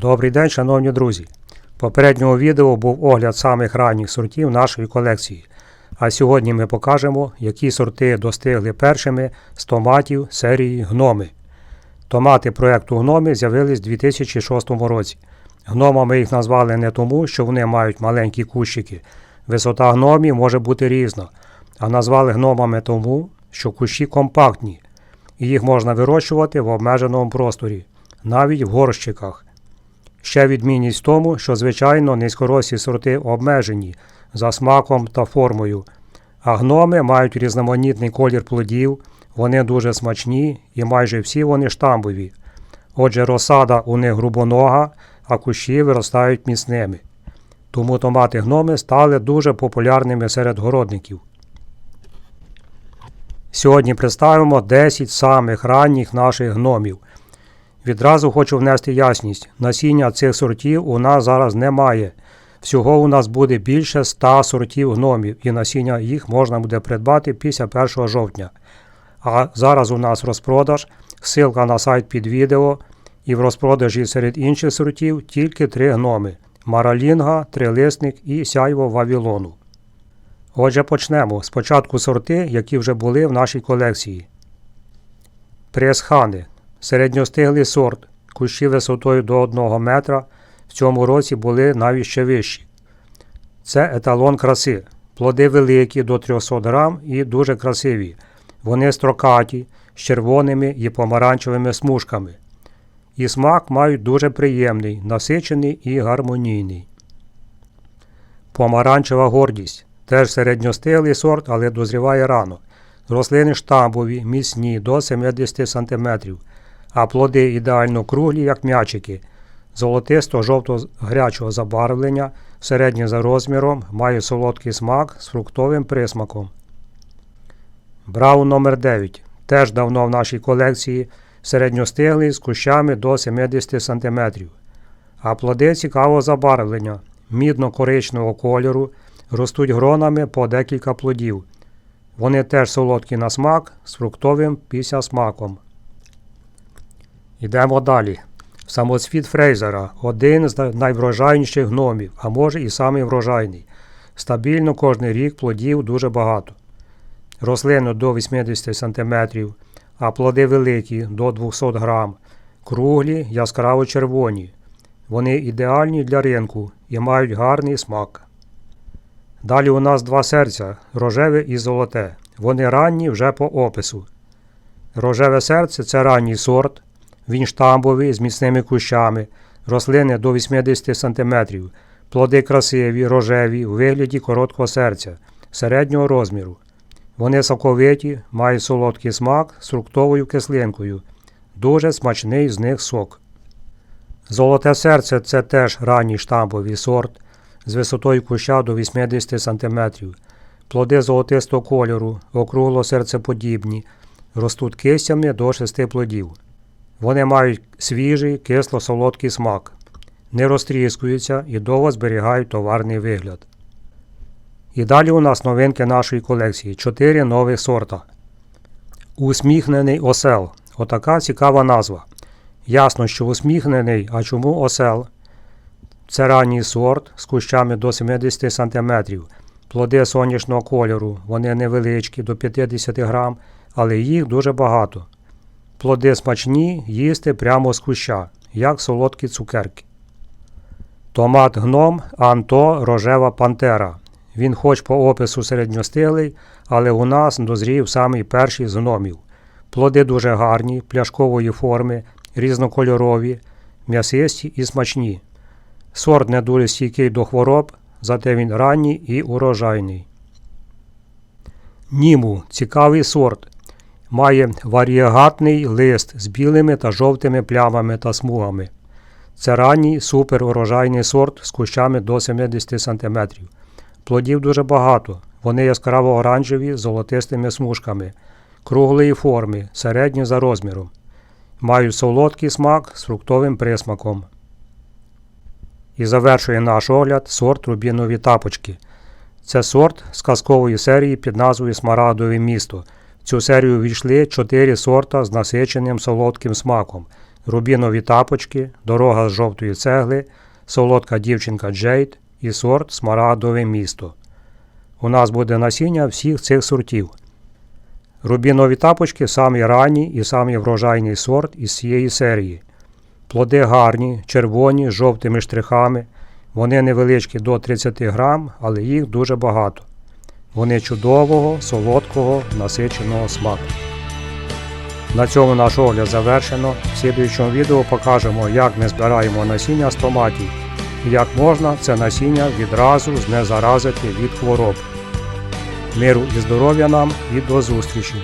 Добрий день, шановні друзі! В попередньому відео був огляд самих ранніх сортів нашої колекції. А сьогодні ми покажемо, які сорти достигли першими з томатів серії гноми. Томати проєкту гноми з'явились у 2006 році. Гномами їх назвали не тому, що вони мають маленькі кущики. Висота гномів може бути різна, а назвали гномами тому, що кущі компактні, і їх можна вирощувати в обмеженому просторі, навіть в горщиках. Ще відмінність в тому, що звичайно низькорослі сорти обмежені за смаком та формою, а гноми мають різноманітний колір плодів, вони дуже смачні і майже всі вони штамбові. Отже, розсада у них грубонога, а кущі виростають міцними. Тому томати гноми стали дуже популярними серед городників. Сьогодні представимо 10 самих ранніх наших гномів. Відразу хочу внести ясність: насіння цих сортів у нас зараз немає. Всього у нас буде більше 100 сортів гномів, і насіння їх можна буде придбати після 1 жовтня. А зараз у нас розпродаж, ссылка на сайт під відео, і в розпродажі серед інших сортів тільки три гноми: Маралінга, Трилисник і Сяйво Вавілону. Отже, почнемо. Спочатку сорти, які вже були в нашій колекції. Пресхани Середньостиглий сорт, кущі висотою до 1 метра в цьому році були навіть ще вищі. Це еталон краси. Плоди великі до 300 грам і дуже красиві. Вони строкаті, з червоними і помаранчевими смужками. І смак мають дуже приємний, насичений і гармонійний. Помаранчева гордість. Теж середньостиглий сорт, але дозріває рано. Рослини штамбові, міцні до 70 см а плоди ідеально круглі, як м'ячики, золотисто-жовто-грячого забарвлення, середні за розміром, має солодкий смак з фруктовим присмаком. Браун номер 9 Теж давно в нашій колекції середньостиглий з кущами до 70 см. А плоди цікавого забарвлення, мідно-коричневого кольору, ростуть гронами по декілька плодів. Вони теж солодкі на смак з фруктовим післясмаком. Йдемо далі. Самоцвіт Фрейзера один з найврожайніших гномів, а може і самий врожайний. Стабільно кожний рік плодів дуже багато. Рослину до 80 см, а плоди великі до 200 г, круглі, яскраво червоні. Вони ідеальні для ринку і мають гарний смак. Далі у нас два серця рожеве і золоте. Вони ранні вже по опису. Рожеве серце це ранній сорт. Він штамбовий з міцними кущами, рослини до 80 см, плоди красиві, рожеві, у вигляді короткого серця, середнього розміру. Вони соковиті, мають солодкий смак з фруктовою кислинкою. Дуже смачний з них сок. Золоте серце це теж ранній штамповий сорт з висотою куща до 80 см. Плоди золотистого кольору, округло серцеподібні, ростуть кистями до 6 плодів. Вони мають свіжий, кисло-солодкий смак, не розтріскуються і довго зберігають товарний вигляд. І далі у нас новинки нашої колекції 4 нових сорта. Усміхнений осел. Отака цікава назва. Ясно, що усміхнений, а чому осел? Це ранній сорт з кущами до 70 см. Плоди сонячного кольору. Вони невеличкі до 50 грам, але їх дуже багато. Плоди смачні їсти прямо з куща, як солодкі цукерки. Томат гном Анто рожева пантера. Він хоч по опису середньостилий, але у нас дозрів самий перший з гномів. Плоди дуже гарні, пляшкової форми, різнокольорові, м'ясисті і смачні. Сорт не дуже стійкий до хвороб, зате він ранній і урожайний. Німу цікавий сорт. Має варієгатний лист з білими та жовтими плямами та смугами. Це ранній суперурожайний сорт з кущами до 70 см. Плодів дуже багато. Вони яскраво оранжеві з золотистими смужками, круглої форми, середні за розміром. Мають солодкий смак з фруктовим присмаком. І завершує наш огляд сорт рубінові тапочки. Це сорт з казкової серії під назвою Смарагдове місто цю серію війшли чотири сорта з насиченим солодким смаком. рубінові тапочки, дорога з жовтої цегли, солодка дівчинка Джейд і сорт Смарагдове місто. У нас буде насіння всіх цих сортів. Рубінові тапочки самий ранній і самий врожайний сорт із цієї серії. Плоди гарні, червоні, з жовтими штрихами. Вони невеличкі до 30 грам, але їх дуже багато. Вони чудового, солодкого, насиченого смаку. На цьому наш огляд завершено. В слідуючому відео покажемо, як ми збираємо насіння з томатів і як можна це насіння відразу знезаразити від хвороб. Миру і здоров'я нам і до зустрічі!